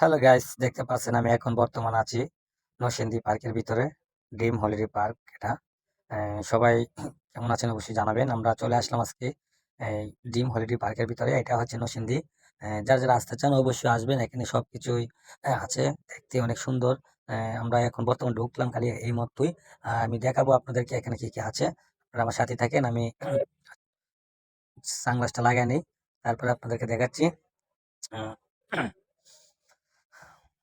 Hello guys দেখতে পাচ্ছেন আমি এখন বর্তমান আছি নরসিংদী পার্কের ভিতরে ড্রিম হলিডে পার্ক এটা। সবাই কেমন আছেন অবশ্যই জানাবেন। আমরা চলে আসলাম আজকে ড্রিম হলিডে পার্কের ভিতরে এটা হচ্ছে আহ, যারা যারা আসতে চান অবশ্যই আসবেন এখানে সবকিছুই আহ, আছে দেখতে অনেক সুন্দর। আমরা এখন বর্তমান ঢুকলাম খালি এই মতোই আমি দেখাবো আপনাদেরকে এখানে কি কি আছে। আমার সাথে থাকেন আমি সানগ্লাসটা লাগাই নিই তারপরে আপনাদেরকে দেখাচ্ছি।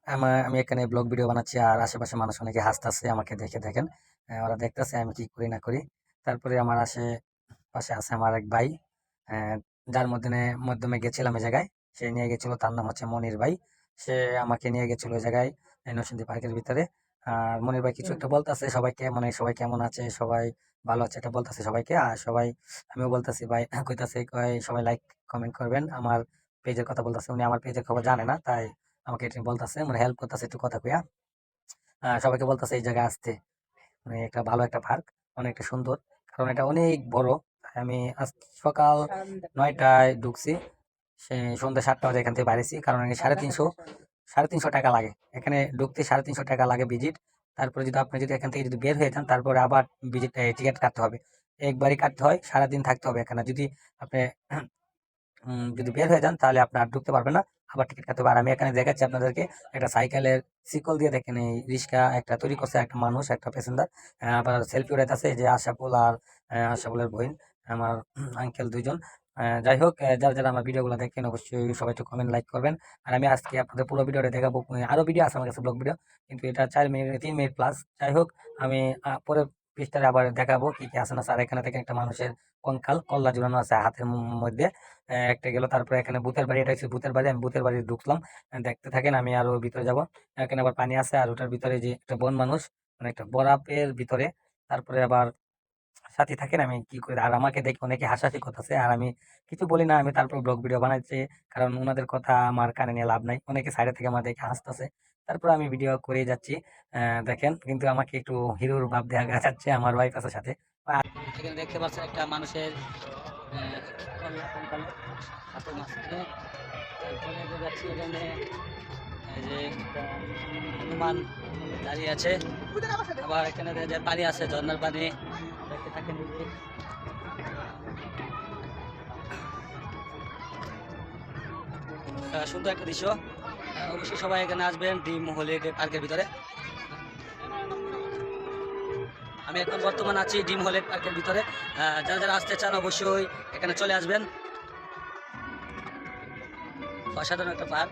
আমার আমি এখানে ব্লগ ভিডিও বানাচ্ছি আর আশেপাশে মানুষ অনেকে হাসতেছে আমাকে দেখে দেখেন। ওরা দেখতেছে আমি কি করি না করি। তারপরে আমার আশেপাশে আছে আমার এক ভাই। যার মধ্যে মাধ্যমে গেছিলাম এই জায়গায়। সে নিয়ে গেছিল তার নাম হচ্ছে মনির ভাই। সে আমাকে নিয়ে গেছিল ওই জায়গায় নরসিংদী পার্কের ভিতরে। আর মনির ভাই কিছু একটা বলতেছে সবাইকে মানে সবাই কেমন আছে সবাই ভালো আছে এটা বলতেছে সবাইকে। আর সবাই আমিও বলতেছি ভাই কইতাছে কয় সবাই লাইক কমেন্ট করবেন। আমার পেজের কথা বলতেছে উনি আমার পেজের খবর জানে না তাই আমাকে এটা বলতেছে মানে হেল্প করতেছে একটু কথা কইয়া। সবাইকে বলতেছে এই জায়গায় আসতে। মানে একটা ভালো একটা পার্ক অনেকটা সুন্দর। কারণ এটা অনেক বড়। আমি আজ সকাল নয়টায় ঢুকছি। সে সন্ধ্যা সাতটা বাজে এখান থেকে বাইরেছি কারণ এখানে সাড়ে তিনশো সাড়ে তিনশো টাকা লাগে। এখানে ঢুকতে সাড়ে তিনশো টাকা লাগে ভিজিট তারপরে যদি আপনি যদি এখান থেকে যদি বের হয়ে যান তারপরে আবার ভিজিট টিকিট কাটতে হবে। একবারই কাটতে হয় সারাদিন থাকতে হবে এখানে। যদি আপনি যদি বের হয়ে যান তাহলে আপনি আর ঢুকতে পারবেন না। আবার টিকিট কাটতে হবে। আর আমি এখানে দেখাচ্ছি আপনাদেরকে একটা সাইকেলের সিকল দিয়ে দেখেন এই রিক্সা একটা তৈরি করছে একটা মানুষ একটা প্যাসেঞ্জার আবার সেলফি উঠাইতেছে যে আশাপুল আর আশাপুলের বোন আমার আঙ্কেল দুইজন। যাই হোক যারা যারা আমার ভিডিওগুলো দেখেন অবশ্যই সবাই একটু কমেন্ট লাইক করবেন। আর আমি আজকে আপনাদের পুরো ভিডিওটা দেখাবো আহ, আরও ভিডিও আছে আমার কাছে ব্লগ ভিডিও কিন্তু এটা চার মিনিট তিন মিনিট প্লাস যাই হোক আমি পরে পৃষ্ঠারে আবার দেখাবো কি কি আছে না। স্যার, এখানে থেকে একটা মানুষের কঙ্কাল কল্লা ঝুলানো আছে হাতের মধ্যে। একটা গেল, তারপরে এখানে ভূতের বাড়ি, এটা হচ্ছে ভূতের বাড়ি, আমি ভূতের বাড়ি ঢুকলাম। দেখতে থাকেন, আমি আরও ভিতরে যাব। এখানে আবার পানি আছে, আর ওটার ভিতরে যে একটা বন মানুষ মানে একটা বরফের ভিতরে। তারপরে আবার সাথে থাকেন, আমি কি করি, আর আমাকে দেখে অনেকে হাসাহাসি করতেছে, আর আমি কিছু বলি না, আমি তারপর ব্লগ ভিডিও বানাচ্ছি, কারণ ওনাদের কথা আমার কানে নিয়ে লাভ নাই। অনেকে সাইডে থেকে আমার দেখে হাসতেছে। তারপর আমি ভিডিও করে যাচ্ছি। দেখেন, কিন্তু আমাকে একটু হিরোর ভাব দেখা যাচ্ছে আমার ওয়াইফ আছে সাথে। এখানে দেখতে পাচ্ছেন একটা মানুষের হনুমান পানি আছে পানি। সুন্দর একটা দৃশ্য। অবশ্যই সবাই এখানে আসবেন ডিম হলিডে পার্কের ভিতরে। আমি এখন বর্তমান আছি ডিম হলে পার্কের ভিতরে। আহ, যারা যারা আসতে চান অবশ্যই এখানে চলে আসবেন। অসাধারণ একটা পার্ক